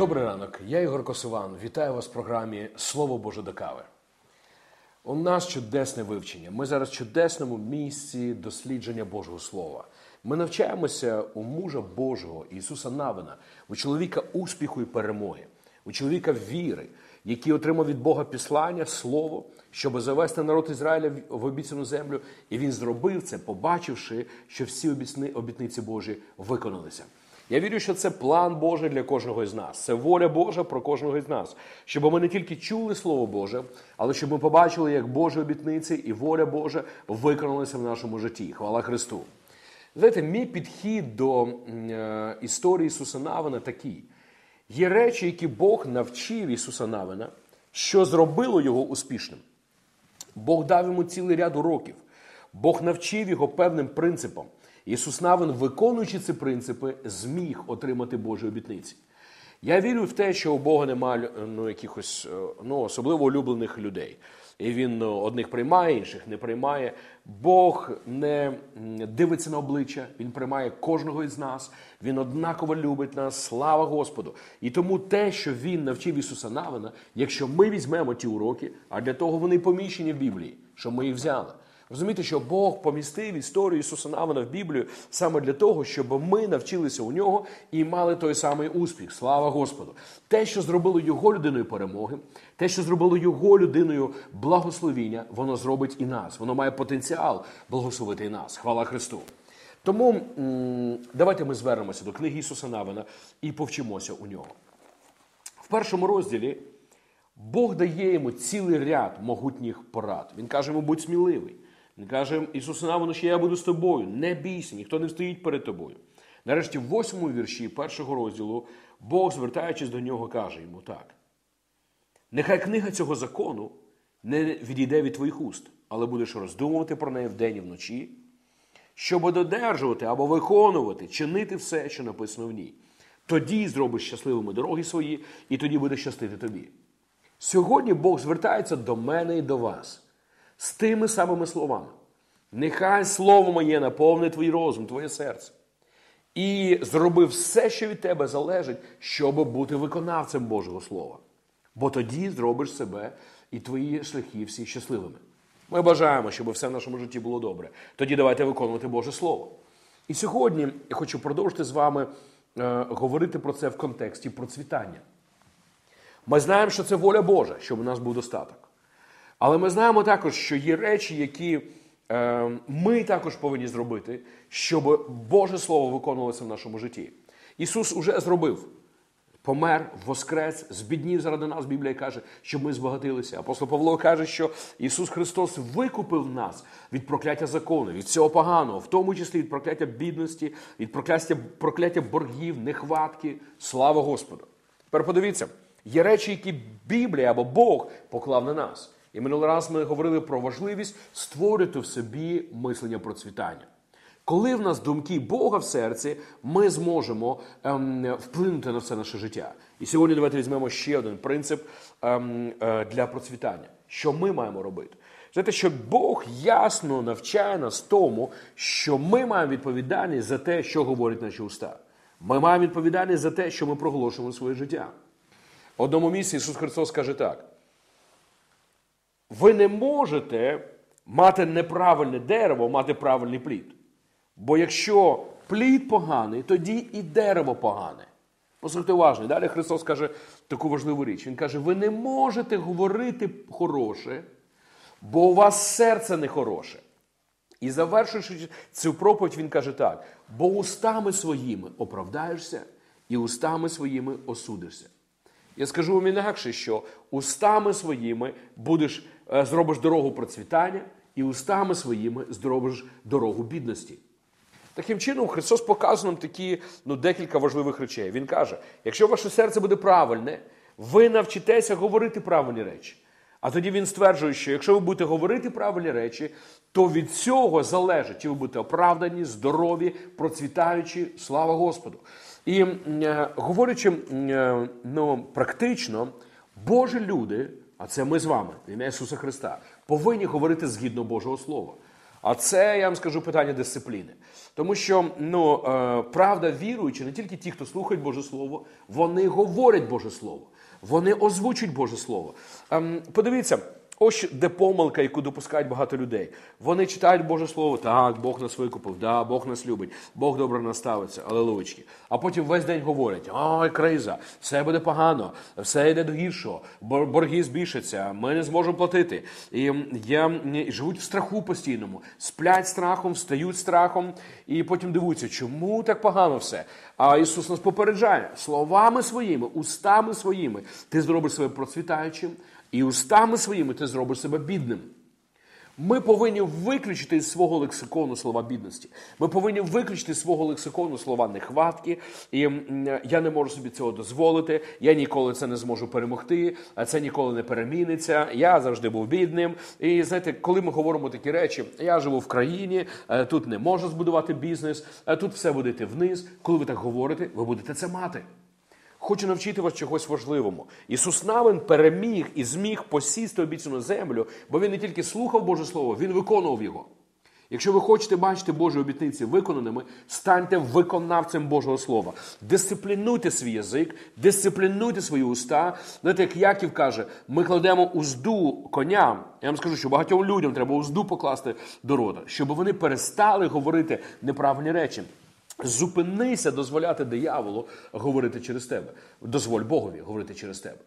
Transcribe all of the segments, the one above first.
Добрий ранок, я Ігор Косован. Вітаю вас в програмі Слово Боже до кави. У нас чудесне вивчення. Ми зараз в чудесному місці дослідження Божого Слова. Ми навчаємося у мужа Божого Ісуса Навина, у чоловіка успіху і перемоги, у чоловіка віри, який отримав від Бога післання, слово, щоб завести народ Ізраїля в обіцяну землю. І він зробив це, побачивши, що всі обітниці Божі виконалися. Я вірю, що це план Божий для кожного із нас. Це воля Божа про кожного із нас. Щоб ми не тільки чули Слово Боже, але щоб ми побачили, як Божі обітниці і воля Божа виконалися в нашому житті. Хвала Христу. Знаєте, мій підхід до е, історії Ісуса Навина такий. Є речі, які Бог навчив Ісуса Навина, що зробило його успішним. Бог дав йому цілий ряд уроків. Бог навчив його певним принципам. Ісус Навин, виконуючи ці принципи, зміг отримати Божі обітниці. Я вірю в те, що у Бога немає ну, якихось е, ну, особливо улюблених людей. І він ну, одних приймає, інших не приймає. Бог не дивиться на обличчя, Він приймає кожного із нас. Він однаково любить нас. Слава Господу! І тому те, що він навчив Ісуса Навина, якщо ми візьмемо ті уроки, а для того вони поміщені в Біблії, що ми їх взяли. Розумієте, що Бог помістив історію Ісуса Навина в Біблію саме для того, щоб ми навчилися у нього і мали той самий успіх. Слава Господу! Те, що зробило його людиною перемоги, те, що зробило його людиною благословіння, воно зробить і нас. Воно має потенціал благословити і нас. Хвала Христу! Тому давайте ми звернемося до книги Ісуса Навина і повчимося у нього. В першому розділі Бог дає йому цілий ряд могутніх порад. Він каже йому, будь сміливий. Він каже Ісусу Навину, що я буду з тобою. Не бійся, ніхто не стоїть перед тобою. Нарешті, в восьмому вірші першого розділу Бог, звертаючись до нього, каже йому так. Нехай книга цього закону не відійде від твоїх уст, але будеш роздумувати про неї вдень і вночі, щоб додержувати або виконувати, чинити все, що написано в ній. Тоді зробиш щасливими дороги свої, і тоді буде щастити тобі. Сьогодні Бог звертається до мене і до вас з тими самими словами. Нехай слово моє наповнить твій розум, твоє серце. І зроби все, що від тебе залежить, щоб бути виконавцем Божого Слова. Бо тоді зробиш себе і твої шляхи всі щасливими. Ми бажаємо, щоб все в нашому житті було добре. Тоді давайте виконувати Боже Слово. І сьогодні я хочу продовжити з вами е, говорити про це в контексті процвітання. Ми знаємо, що це воля Божа, щоб у нас був достаток. Але ми знаємо також, що є речі, які е, ми також повинні зробити, щоб Боже Слово виконувалося в нашому житті. Ісус уже зробив. Помер, воскрес, збіднів заради нас. Біблія каже, щоб ми збагатилися. Апостол Павло каже, що Ісус Христос викупив нас від прокляття закону, від всього поганого, в тому числі від прокляття бідності, від прокляття, прокляття боргів, нехватки. Слава Господу! Тепер подивіться, є речі, які Біблія або Бог поклав на нас. І минулий раз ми говорили про важливість створити в собі мислення процвітання. Коли в нас думки Бога в серці, ми зможемо ем, вплинути на все наше життя. І сьогодні давайте візьмемо ще один принцип ем, е, для процвітання. Що ми маємо робити? Знаєте, що Бог ясно навчає нас тому, що ми маємо відповідальність за те, що говорять наші уста. Ми маємо відповідальність за те, що ми проголошуємо своє життя. В одному місці Ісус Христос каже так: ви не можете мати неправильне дерево, мати правильний плід. Бо якщо плід поганий, тоді і дерево погане. Послухайте уважно. Далі Христос каже таку важливу річ. Він каже: ви не можете говорити хороше, бо у вас серце не хороше. І завершуючи цю проповідь, він каже так: бо устами своїми оправдаєшся, і устами своїми осудишся. Я скажу вам інакше, що устами своїми будеш, е, зробиш дорогу процвітання, і устами своїми зробиш дорогу бідності. Таким чином, Христос показує нам такі ну, декілька важливих речей. Він каже: якщо ваше серце буде правильне, ви навчитеся говорити правильні речі. А тоді він стверджує, що якщо ви будете говорити правильні речі, то від цього залежить, чи ви будете оправдані, здорові, процвітаючі, слава Господу. І е, говорячи е, ну, практично, Божі люди а це ми з вами, ім'я Ісуса Христа, повинні говорити згідно Божого Слова. А це я вам скажу питання дисципліни. Тому що ну, е, правда віруючи, не тільки ті, хто слухають Боже Слово, вони говорять Боже Слово, вони озвучують Боже Слово. Ем, подивіться. Ось де помилка, яку допускають багато людей. Вони читають Боже Слово, так, Бог нас викупив, да, Бог нас любить, Бог добре наставиться, алелуєчки. А потім весь день говорять: ой, криза, все буде погано, все йде до гіршого, борги збільшаться, ми не зможемо платити. І є, живуть в страху постійному, сплять страхом, встають страхом, і потім дивуються, чому так погано все. А Ісус нас попереджає словами своїми, устами своїми, ти зробиш себе процвітаючим. І устами своїми ти зробиш себе бідним. Ми повинні виключити з свого лексикону слова бідності. Ми повинні виключити з свого лексикону слова нехватки. І я не можу собі цього дозволити. Я ніколи це не зможу перемогти, а це ніколи не переміниться. Я завжди був бідним. І знаєте, коли ми говоримо такі речі, я живу в країні, е, тут не можу збудувати бізнес, е, тут все буде йти вниз. Коли ви так говорите, ви будете це мати. Хочу навчити вас чогось важливому. Ісус Навин переміг і зміг посісти обіцяну землю, бо він не тільки слухав Боже Слово, він виконував його. Якщо ви хочете бачити Божі обітниці виконаними, станьте виконавцем Божого Слова. Дисциплінуйте свій язик, дисциплінуйте свої уста. Знаєте, як Яків каже, ми кладемо узду коням. Я вам скажу, що багатьом людям треба узду покласти до рота, щоб вони перестали говорити неправильні речі. Зупинися дозволяти дияволу говорити через тебе. Дозволь Богові говорити через тебе.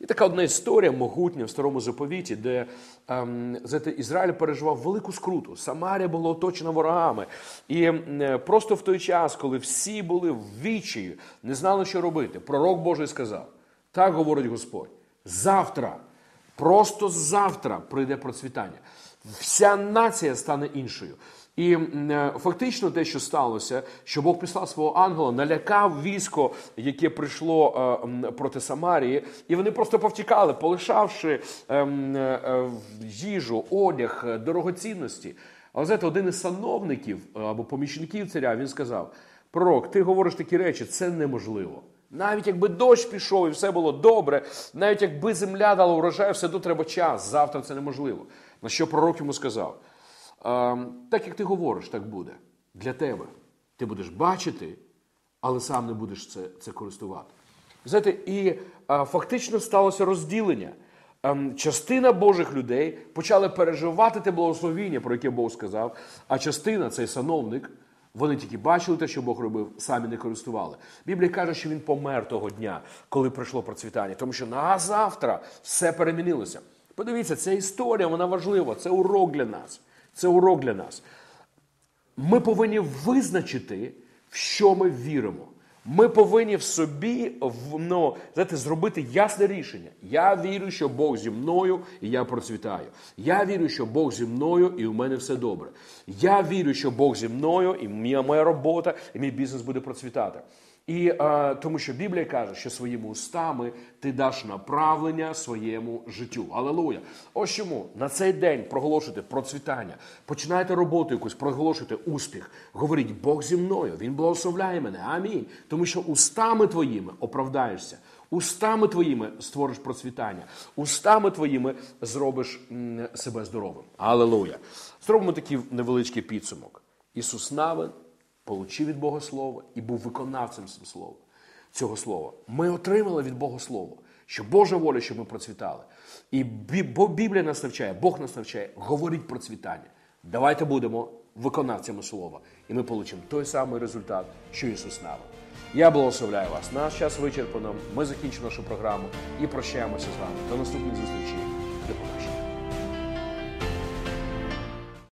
І така одна історія могутня в старому заповіті, де ем, знаєте, Ізраїль переживав велику скруту. Самарія була оточена ворогами. І е, просто в той час, коли всі були в вічі, не знали, що робити, пророк Божий сказав: так говорить Господь, завтра, просто завтра прийде процвітання. Вся нація стане іншою. І е, фактично те, що сталося, що Бог прислав свого ангела, налякав військо, яке прийшло е, проти Самарії, і вони просто повтікали, полишавши е, їжу, одяг, дорогоцінності. Але знаєте, один із сановників або помічників царя він сказав: Пророк, ти говориш такі речі, це неможливо. Навіть якби дощ пішов і все було добре, навіть якби земля дала урожай, все одно треба час. Завтра це неможливо. На що пророк йому сказав? Так як ти говориш, так буде для тебе. Ти будеш бачити, але сам не будеш це це користувати. Знаєте, І а, фактично сталося розділення. А, частина Божих людей почали переживати те благословіння, про яке Бог сказав, а частина, цей сановник, вони тільки бачили те, що Бог робив, самі не користували. Біблія каже, що він помер того дня, коли прийшло процвітання, тому що на завтра все перемінилося. Подивіться, ця історія, вона важлива, це урок для нас. Це урок для нас. Ми повинні визначити, в що ми віримо. Ми повинні в собі ну, знаєте, зробити ясне рішення. Я вірю, що Бог зі мною і я процвітаю. Я вірю, що Бог зі мною і у мене все добре. Я вірю, що Бог зі мною, і моя робота, і мій бізнес буде процвітати. І а, тому, що Біблія каже, що своїми устами ти даш направлення своєму життю. Алелуя! Ось чому на цей день проголошуйте процвітання, починайте роботу якусь, проголошуйте успіх. Говоріть, Бог зі мною, Він благословляє мене. Амінь. Тому що устами твоїми оправдаєшся, устами твоїми створиш процвітання, устами твоїми зробиш себе здоровим. Алелуя! Зробимо такий невеличкий підсумок. Ісус навин получив від Бога Слово і був виконавцем цього слова. Ми отримали від Бога Слово, що Божа воля, щоб ми процвітали. І Біблія нас навчає, Бог нас навчає, говорить процвітання. Давайте будемо виконавцями слова, і ми получимо той самий результат, що Ісус навив. Я благословляю вас. Наш час вичерпано. Ми закінчимо нашу програму і прощаємося з вами. До наступних зустрічей.